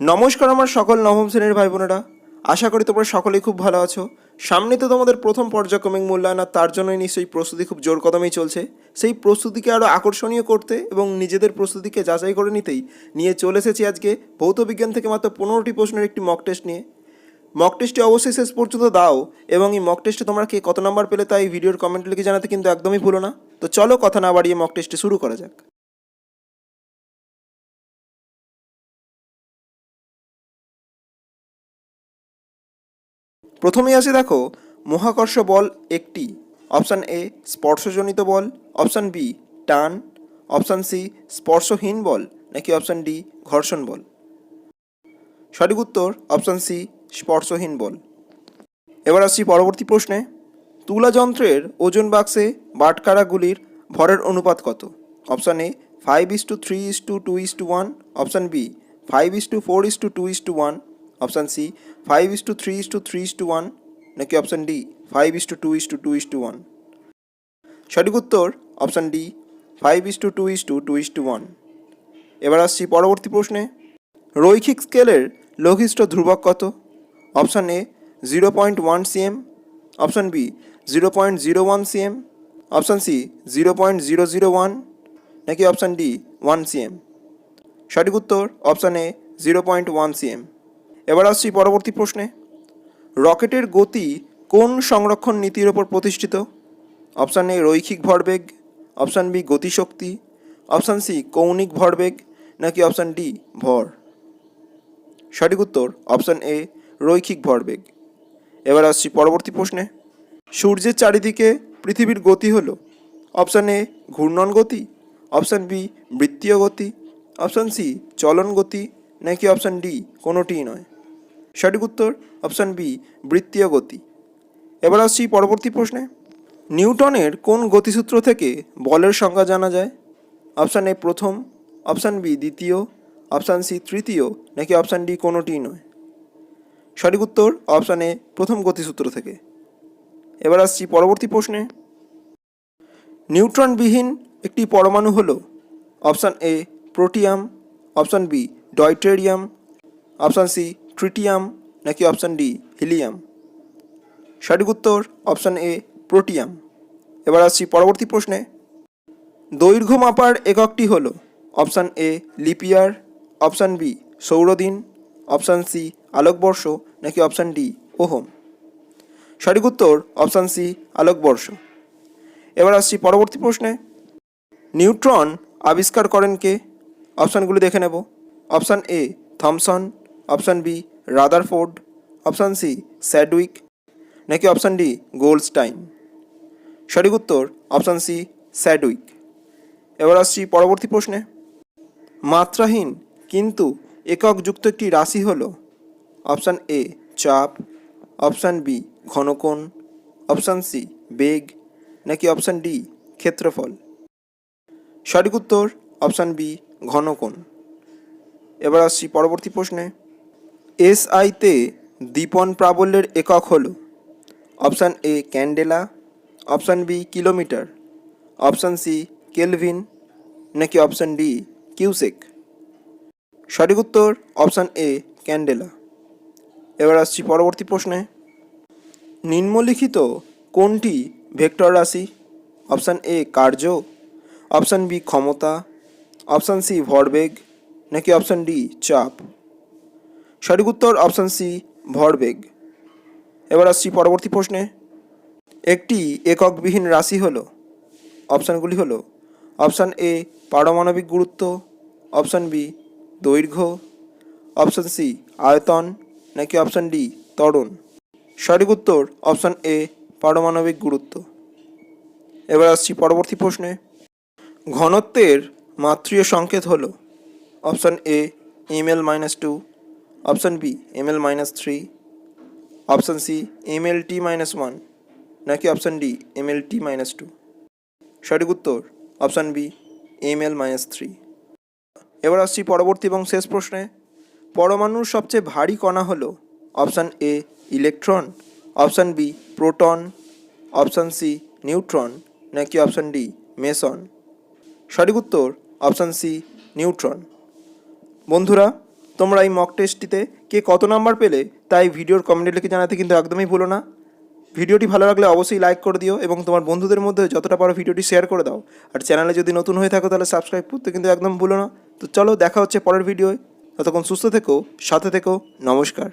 নমস্কার আমার সকল নবম শ্রেণির ভাই বোনেরা। আশা করি তোমরা সকলেই খুব ভালো আছো। সামনে তো তোমাদের প্রথম পর্যায়ক্রমিক মূল্যায়ন, আর তার জন্যই নিশ্চয়ই প্রস্তুতি খুব জোর কদমেই চলছে। সেই প্রস্তুতিকে আরও আকর্ষণীয় করতে এবং নিজেদের প্রস্তুতিকে যাচাই করে নিতেই নিয়ে চলে এসেছি আজকে ভৌত বিজ্ঞান থেকে মাত্র পনেরোটি প্রশ্নের একটি মক টেস্ট নিয়ে। মক টেস্টটি অবশ্যই শেষ পর্যন্ত দাও, এবং এই মক টেস্টে তোমরা কে কত নাম্বার পেলে তাই ভিডিওর কমেন্ট লিখে জানাতে কিন্তু একদমই ভুলো না। তো চলো কথা না বাড়িয়ে মক টেস্টটি শুরু করা যাক। প্রথমেই আসে দেখো, মহাকর্ষ বল একটি, অপশান এ স্পর্শজনিত বল, অপশান বি টান, অপশান সি স্পর্শহীন বল, নাকি অপশান ডি ঘর্ষণ বল। সঠিক উত্তর, অপশান সি স্পর্শহীন বল। এবার আসছি পরবর্তী প্রশ্নে, তুলা যন্ত্রের ওজন বাক্সে বাটকারাগুলির ভরের অনুপাত কত? Option A five is two three is two two is two one option B five is two four is two two is two one option C five is two three is two three is two one নাকি option D five is two two is two two is two one সঠিক উত্তর option D five is two two is two two is two one এবার আসছি পরবর্তী প্রশ্নে। রৈখিক স্কেলের লঘিষ্ঠ ধ্রুবক কত? Option A zero point one cm option B zero point zero one cm option C zero point zero zero one নাকি অপশান ডি ওয়ান সিএম সঠিক উত্তর option A zero point one cm এবার আসছি পরবর্তী প্রশ্নে। রকেটের গতি কোন সংরক্ষণ নীতির ওপর প্রতিষ্ঠিত? অপশান এ রৈখিক ভরবেগ, অপশান বি গতিশক্তি, অপশান সি কৌণিক ভরবেগ, নাকি অপশান ডি ভর? সঠিক উত্তর অপশান এ রৈখিক ভরবেগ। এবার আসছি পরবর্তী প্রশ্নে। সূর্যের চারিদিকে পৃথিবীর গতি হলো? অপশান এ ঘূর্ণন গতি, অপশান বি বৃত্তীয় গতি, অপশান সি চলন গতি, নাকি অপশান ডি কোনোটিই নয়? সঠিক উত্তর অপশান বি, বৃত্তীয় গতি। এবার আসছি পরবর্তী প্রশ্নে। নিউটনের কোন গতিসূত্র থেকে বলের সংজ্ঞা জানা যায়? অপশান এ প্রথম, অপশান বি দ্বিতীয়, অপশান সি তৃতীয়, নাকি অপশান ডি কোনোটিই নয়? সঠিক উত্তর অপশান এ প্রথম গতিসূত্র থেকে। এবার আসছি পরবর্তী প্রশ্নে। নিউট্রনবিহীন একটি পরমাণু হল option A protium, option B deuterium option C tritium নাকি অপশান ডি হিলিয়াম সঠিক উত্তর অপশান এ প্রোটিয়াম এবার আসছি পরবর্তী প্রশ্নে। দৈর্ঘ্য মাপার এককটি হল option A leap year option B সৌরদিন option C আলোকবর্ষ, নাকি অপশান ডি ওহম? সঠিক উত্তর অপশান সি আলোকবর্ষ। এবার আসছি পরবর্তী প্রশ্নে। নিউট্রন আবিষ্কার করেন কে? অপশানগুলি দেখে নেব। Option A Thomson option B, Rutherford. Option C, Chadwick. নাকি অপশান ডি গোল্ডস্টাইন সঠিক উত্তর, অপশান সি, স্যাডউইক। এবার আসছি পরবর্তী প্রশ্নে। মাত্রাহীন, কিন্তু এককযুক্ত একটি রাশি হল। অপশান এ, চাপ। অপশান বি, ঘনকোণ। অপশান সি, বেগ। নাকি অপশান ডি, ক্ষেত্রফল। সঠিক উত্তর, অপশান বি, ঘনকোণ। এবার আসছি পরবর্তী প্রশ্নে। এস আইতে দীপন প্রাবল্যের একক হল। Option A candela, option B kilometre, option C kelvin, নাকি অপশান ডি কিউসেক। সঠিক উত্তর অপশান এ ক্যান্ডেলা। এবার আসছি পরবর্তী প্রশ্নে। নিম্নলিখিত কোনটি ভেক্টর রাশি? অপশান এ কার্য, অপশান বি ক্ষমতা, অপশান সি ভরবেগ, নাকি অপশান ডি চাপ? সঠিক উত্তর অপশান সি, ভরবেগ। এবার আসছি পরবর্তী প্রশ্নে। একটি এককবিহীন রাশি হলো, অপশানগুলি হলো, অপশান এ পারমাণবিক গুরুত্ব, অপশান বি দৈর্ঘ্য, অপশান সি আয়তন, নাকি অপশান ডি ত্বরণ। সঠিক উত্তর অপশান এ, পারমাণবিক গুরুত্ব। এবার আসছি পরবর্তী প্রশ্নে। ঘনত্বের মাত্রীয় সংকেত হল, option A, M L minus two option B M L minus three option C M L T minus one নাকি option D M L T minus two সঠিক উত্তর option B M L minus three এবার আসছি পরবর্তী এবং শেষ প্রশ্নে। পরমাণুর সবচেয়ে ভারী কণা হলো option A electron option B proton option C neutron নাকি অপশান ডি মেসন সঠিক উত্তর অপশান সি নিউট্রন বন্ধুরা তোমরা এই মক টেস্টটিতে কে কত নাম্বার পেলে, তাই ভিডিওর কমেন্টে লিখে জানাতে কিন্তু একদমই ভুলো না। ভিডিওটি ভালো লাগলে অবশ্যই লাইক করে দিও এবং তোমার বন্ধুদের মধ্যে যতটা পারো ভিডিওটি শেয়ার করে দাও। আর চ্যানেলে যদি নতুন হয়ে থাকো তাহলে সাবস্ক্রাইব করতে কিন্তু একদম ভুলো না। তো চলো দেখা হচ্ছে পরের ভিডিওয় ততক্ষণ সুস্থ থেকো, সাথে থেকো, নমস্কার।